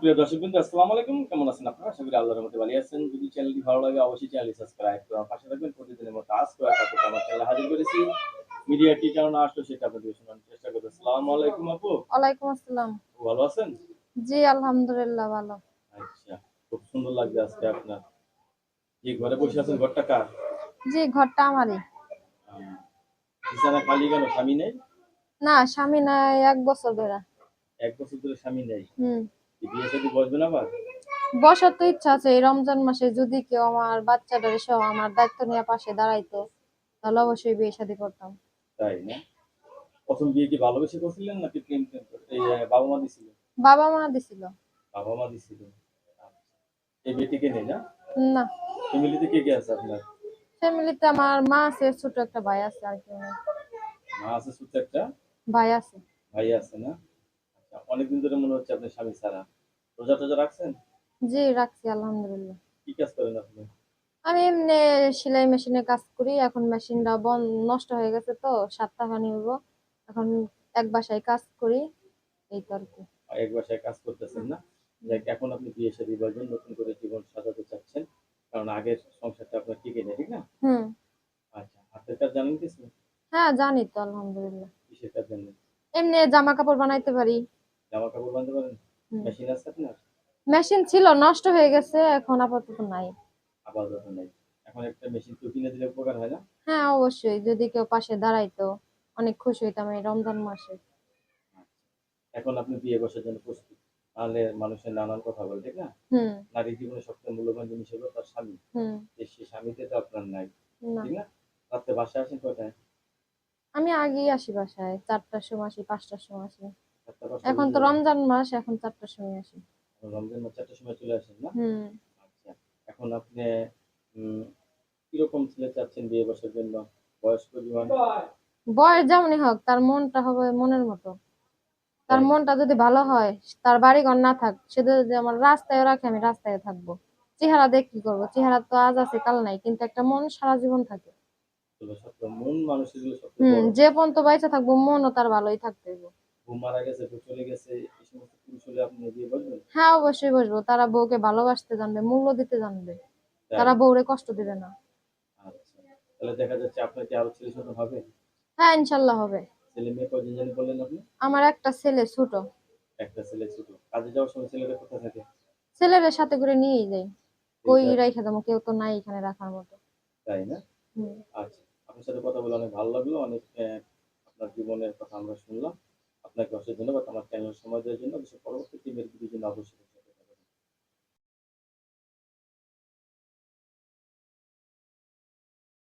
সুপ্রিয় দর্শকবৃন্দ আসসালামু আলাইকুম। কেমন আছেন আপনারা? আশা করি আল্লাহর মধ্যে ভালো আছেন। যদি চ্যানেলটি ভালো লাগে অবশ্যই চ্যানেলটি সাবস্ক্রাইব করে পাশে থাকবেন। প্রতিদিনের মতো আজ করে তারপর আমার চ্যানেলে হাজির করেছি। মিডিয়া টি কেমন আসলো সেটা আপনাদের শোনানোর চেষ্টা করব। আসসালামু আলাইকুম আপু। ওয়ালাইকুম আসসালাম। ভালো আছেন? জি আলহামদুলিল্লাহ ভালো। আচ্ছা খুব সুন্দর লাগছে আজকে আপনার। যে ঘরে বসে আছেন ঘরটা কার? জি ঘরটা আমারই। বিছানা খালি কেন স্বামী নেই? না স্বামী নাই এক বছর ধরে। এক বছর ধরে স্বামী নেই। হুম। কি বিয়ে বসার তো ইচ্ছা আছে এই রমজান মাসে যদি কেউ আমার বাচ্চাটার সহ আমার দায়িত্ব নিয়ে পাশে দাঁড়াইতো তাহলে অবশ্যই বিয়ে শাদী করতাম। তাই না? প্রথম বিয়ে কি ভালোবেসে করছিলেন নাকি প্রেম প্রেম বাবা মা দিছিল? বাবা মা দিছিল। বাবা মা দিছিল। আচ্ছা। এই বিয়েটিকে নেই না? না। ফ্যামিলিতে কে কে আছে আপনার? ফ্যামিলিতে আমার মা আছে ছোট একটা ভাই আছে আর কেউ নেই। মা আছে ছোট্ট একটা? ভাই আছে। ভাই আছে না? অনেকদিন ধরে মনে হচ্ছে আপনার স্বামী ছাড়া। রোজা টোজা রাখছেন? জি রাখছি আলহামদুলিল্লাহ। কি কাজ করেন আপনি? আমি এমনি সেলাই মেশিনে কাজ করি এখন মেশিনটা বন্ধ নষ্ট হয়ে গেছে তো সাতটা পানি হইব এখন এক বাসায় কাজ করি এই তো আর কি। এক বাসায় কাজ করতেছেন না? যাক এখন আপনি বিয়ে শাদী করবেন নতুন করে জীবন সাজাতে চাচ্ছেন। কারণ আগের সংসারটা আপনার টিকে নেই ঠিক না? হুম। আচ্ছা হাতের কাজ জানেন কিছু? হ্যাঁ জানি তো আলহামদুলিল্লাহ। কিসের কাজ জানেন? এমনি জামা কাপড় বানাইতে পারি। জামা কাপড় বাঁধতে পারেন? মেশিন আছে আপনার? মেশিন ছিল নষ্ট হয়ে গেছে এখন আপাতত নাই। আপাতত নেই। এখন একটা মেশিন তো কিনে দিলে উপকার হয় না? হ্যাঁ অবশ্যই। যদি কেউ পাশে দাঁড়াইতো অনেক খুশি হইতাম এই রমজান মাসে। এখন আপনি বিয়ে বসার জন্য প্রস্তুত। তাহলে মানুষের নানান কথা বলে ঠিক না? হুম। নারী জীবনে সবচেয়ে মূল্যবান জিনিস হলো তার স্বামী। হুম। যে সে স্বামীতে তো আপনার নাই ঠিক না? রাত্রে বাসায় আসেন কয়টায়? আমি আগেই আসি বাসায় চারটার সময় আসি পাঁচটার সময় আসি। এখন তো রমজান মাস এখন চারটার সময় আসি। রমজান মাস চারটার সময় চলে আসেন না? আচ্ছা এখন আপনি কীরকম ছেলে চাচ্ছেন বিয়ে বসার জন্য? বয়স্ক জীবন বয়স যেমনই হোক তার মনটা হবে মনের মতো। তার মনটা যদি ভালো হয় তার বাড়ি ঘর না থাক সে যদি আমার রাস্তায় রাখে আমি রাস্তায় থাকব। চেহারা দেখ কি করব? চেহারা তো আজ আছে কাল নাই কিন্তু একটা মন সারা জীবন থাকে। যে পর্যন্ত বাইচা থাকব মনও তার ভালোই থাকতে মারা গেছে চলে গেছে এই সমস্ত পুরুষ আপনি বিয়ে বসবেন? হ্যাঁ অবশ্যই বসবো। তারা বউকে ভালোবাসতে জানবে মূল্য দিতে জানবে। তারা বউরে কষ্ট দিবে না। আচ্ছা। তাহলে দেখা যাচ্ছে আপনার কি আরও ছেলে সন্তান হবে? হ্যাঁ ইনশাল্লাহ হবে। ছেলে মেয়ে কয়জন জানি বললেন আপনি? আমার একটা ছেলে ছোট। একটা ছেলে ছোট। কাজে যাওয়ার সময় ছেলেটা কোথায় থাকে? ছেলের সাথে করে নিয়েই যাই কই রাইখা দেবো? কেউ তো নাই এখানে রাখার মতো। তাই না? আচ্ছা। আপনার সাথে কথা বলে অনেক ভালো লাগল। অনেক আপনার জীবনের কথা আমরা শুনলাম। আপনাকে অসংখ্য ধন্যবাদ। আমার চ্যানেল সময় দেওয়ার জন্য। অবশ্যই পরবর্তী টিমের ভিডিওর জন্য অবশ্যই